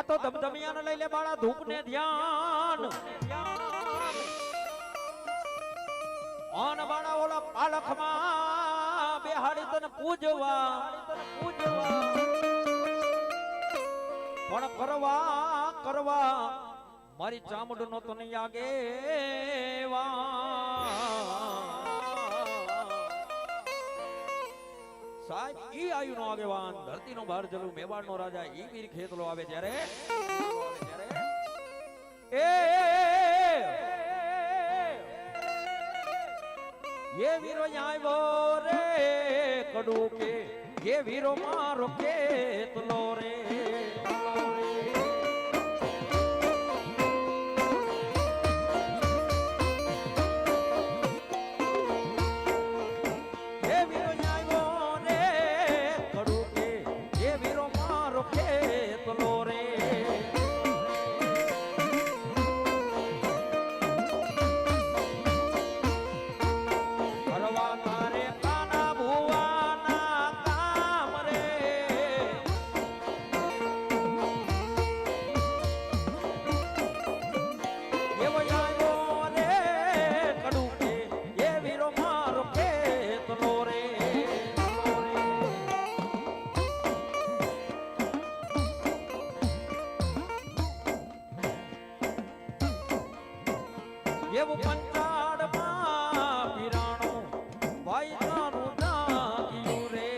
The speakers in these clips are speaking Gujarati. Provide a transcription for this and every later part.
આ તો ધમધમિયાને લઈ લે બાળા ધૂપ ને ધ્યાન. ઓન બાળા ઓલા પાલખમાં બેહાડી તને પૂજવા. પૂજવા પણ કરવા કરવા મારી ચામડ નો તો નહીં આગે સાહેબ ઈ આયુ નો આગેવાન ધરતી નો બહાર જલું મેવાડ નો રાજા ઈ વીર ખેતલો આવે ત્યારે એ ये वीरो આવ્યો રે કડુ કે ये વીરો મારો કેતલો રે એવું પંચાળમાં પીરાણું વાયદાનું જાગ્યું રે.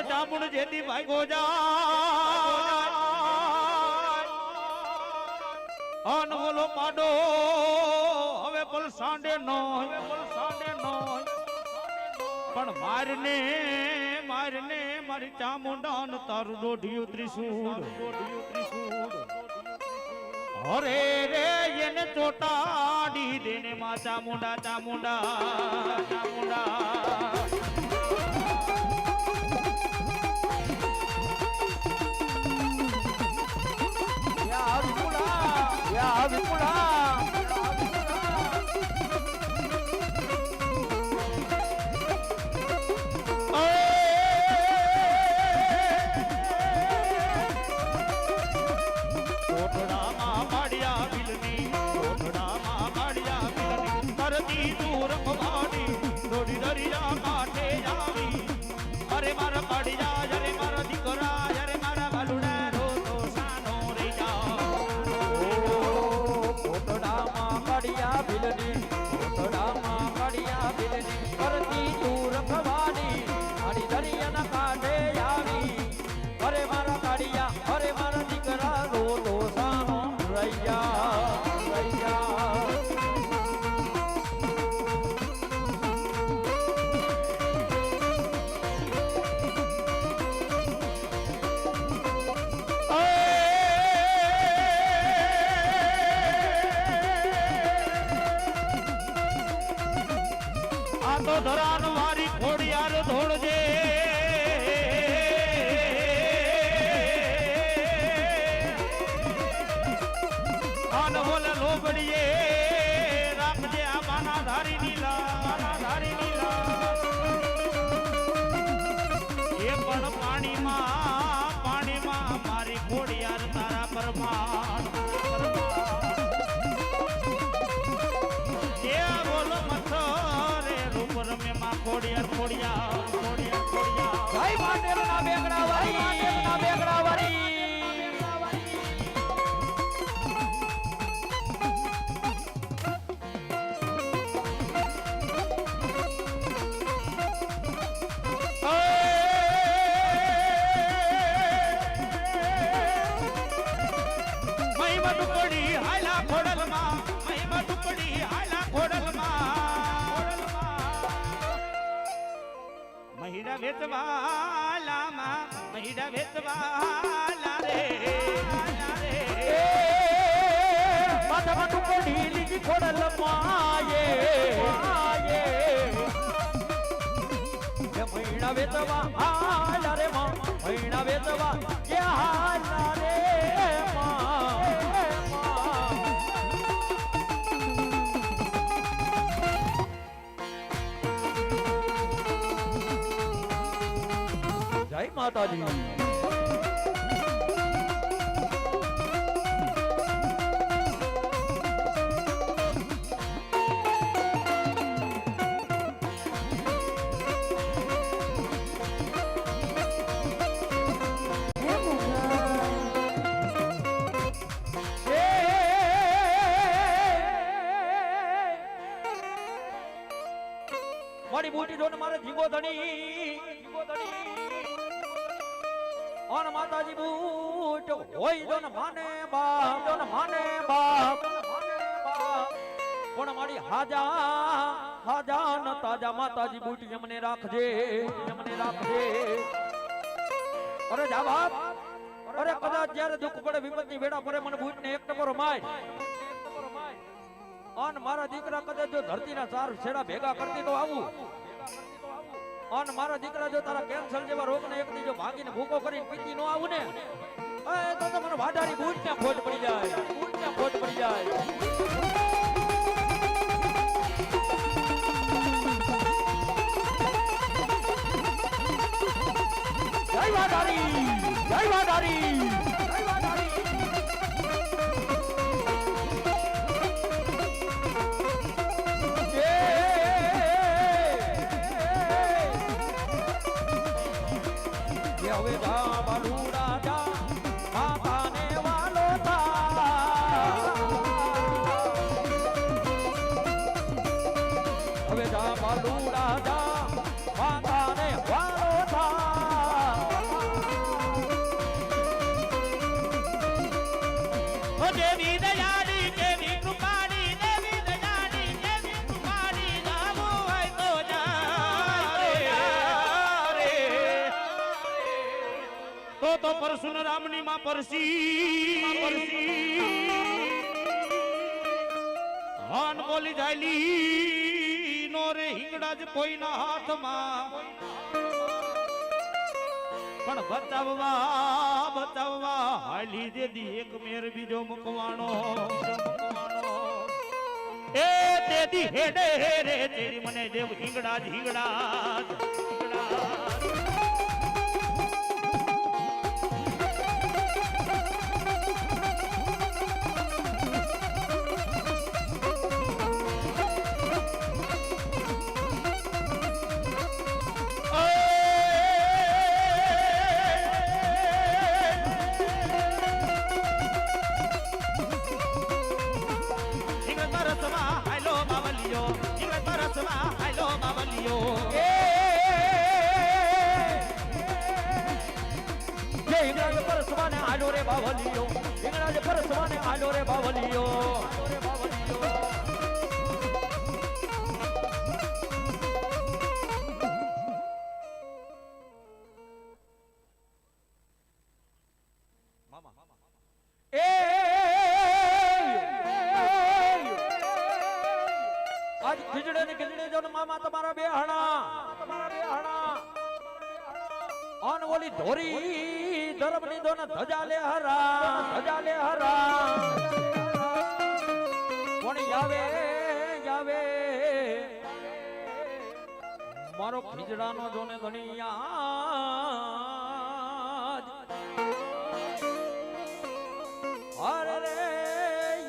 હોન ચામુંડ જેથી ભાગો અન ઓલો પાડો, હવે પલ સાંડે નો. હવે પલ સાંડે નો પણ મારને મારને મારી ચામુંડાન તારું દોઢિયું ત્રિશૂળ દોઢિયું ત્રિશૂળ. અરે રે, એને ચોટાડી દેને માં ચામુંડા ચામુંડા ચામુંડા. યા વિપુલા યા વિપુલા કોટડામાં વેચવાલામાં મૈડા વેચવાલા રે માથામાં માયે માયે. એ મૈણા રે માં મૈણા વેચવા કે હાલ રે જય માતાજી ઓન માતાજી બૂટ હોય જોને માને બાપ, જોને માને બાપ પણ મારી હાજા હાજા ન તાજા માતાજી બૂટ એમને રાખજે એમને રાખજે. અરે જા બાપ, અરે કદાચ જ્યારે દુઃખ પડે વિપત્ની વેડા પડે, મને ભૂત ને એક ટપરો માય. અન મારા દીકરા કદાચ જો ધરતીના ચાર છેડા ભેગા કરતી તો આવું. અન મારો દીકરા જો તારા કેન્સર જેવા રોગને એક દીજો ભાગીને ભૂકો કરીને પીતી નો આવું ને, એ તો તો મને વાઢાની બૂટ ને ખોટ પડી જાય? બૂટ ને ખોટ પડી જાય? જય વાઢારી એ હવે જા પરશુરામની માં પરસી. હાન બોલી જાયલી નો રે હિંગડા જ કોઈના હાથમાં. પણ બતાવવા બતાવવા હાલી દેદી એક મેર બીજો મુકવાનો. એ દેદી હેડે હેડે તેરી મને દેવ હિંગડા જ, હિંગડા આલો રે બાવલિયો હિંગળાજ પરસવાને આલો રે બાવલિયો આલો રે બાવલિયો આજ ખીજડે ને ખીજડે જો મામા તમારા બે હણા તમારા બે હણા અન ઓલી ધોરી ધર્મની દોન ધજા લે હરા ધજા લે હરા. કોણ આવે આવે મારો ખીજડાનો જોને ધણિયા અરે રે,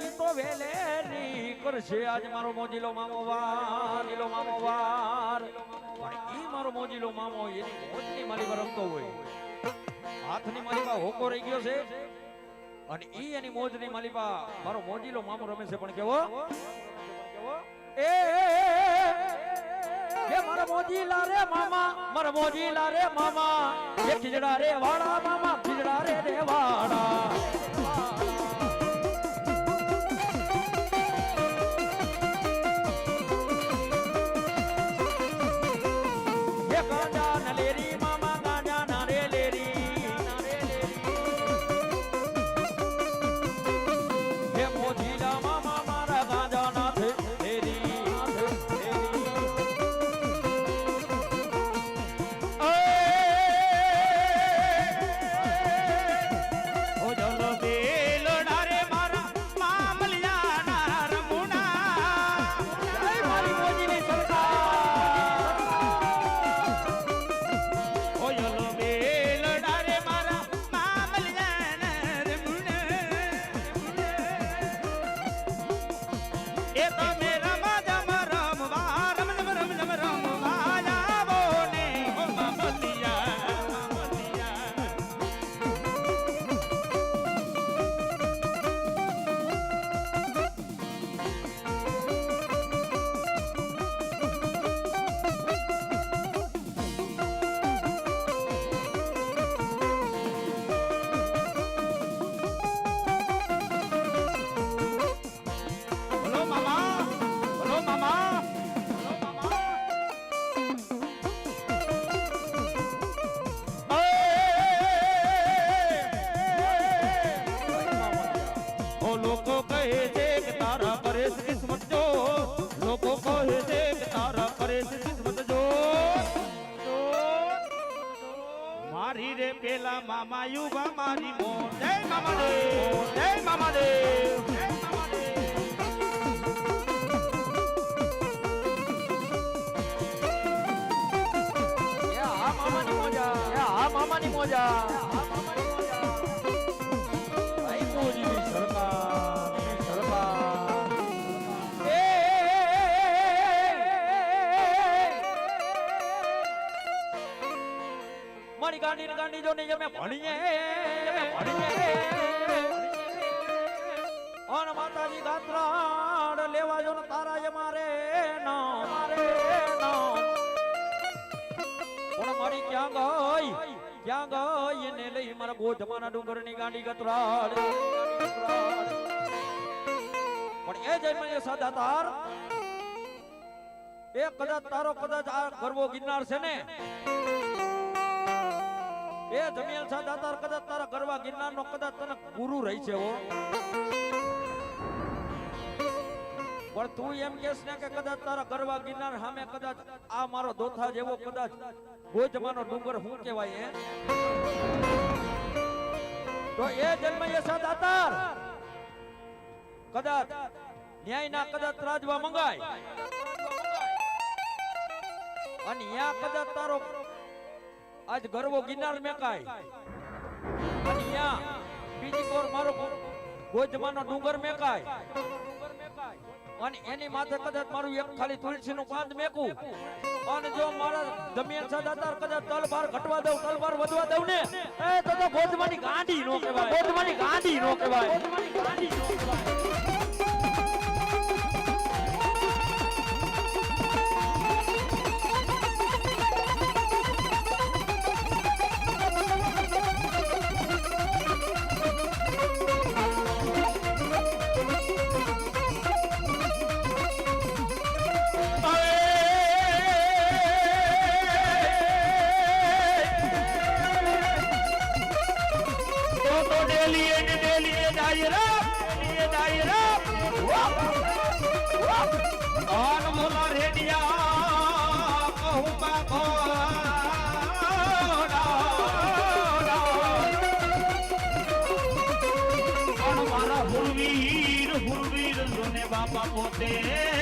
ઈ તો વેલેરી કરશે. આજ મારો મોજીલો મામો વાર, લીલો મામો વાર. પણ ઈ મારો મોજીલો મામો એની મોજની મારી પર હોય. હાથની માલિકા હોકો રહી ગયો છે અને ઈ એની મોજની માલિકા મારો મોજીલો મામો રમે છે પણ કેવો એ એ મારા મોજીલા રે મામા મારા મોજીલા રે મામા એ ખીજડા રે વાળા મામા ખીજડા રે રે વાળા મામા યુગા મારી મોર જય મામા દેવ જય મામા દેવ જય મામા દેવ મામાની મોજા આ મામાની મોજા મારી ગાંડી ગાંડી જો નહીં અમે ભણીએ. ભણીએ. અન માતાજી ગાત્રાડ લેવા જો તારા એ મારે ના મારે ના. પણ મારી ક્યાં ગઈ? ક્યાં ગઈ? એને લઈ મારા ગોધમાના ડુંગરની ગાંડી ગતરાડ. પણ એ જન્મ મને સદા તાર એ કદાચ તારો કદાચ આ ગરવો ગિરનાર છે ને. એ જમીન સદા દાતાર કદાચ તારા ગરવા ગિરનાર નો કદાચ તને ગુરુ રહી છે પણ તું એમ કેસ ને કે કદાચ તારા ગરવા ગિરનાર સામે કદાચ આ મારો દોથા જેવો કદાચ ગોજમાનો ડુંગર હું કહેવાય એ તો એ જન્મ એ દાતાર કદાચ ન્યાયના કદાચ રાજવા મંગાય. અને યા કદાચ તારો આજ ગરવો ગિનાર મેકાય. અને બીજી કોર મારો ગોજમાનો ડુંગર મેકાય. અને એની માથે કદાચ મારું એક ખાલી તુલસી નું પાન મેકું. અને જો મારા દમિયન સદાતાર કદાચ તલવાર ઘટવા દઉં, તલવાર વધવા દઉં ને, એ તો ગોજમાની ગાંડી નો કહેવાય ગોજમાની ગાંડી નો કહેવાય. ગોજમાની ગાંડી નો કહેવાય. ડાયરા ડેલીએ ડાયરા આન મોલા રેડિયા બાપા પોતે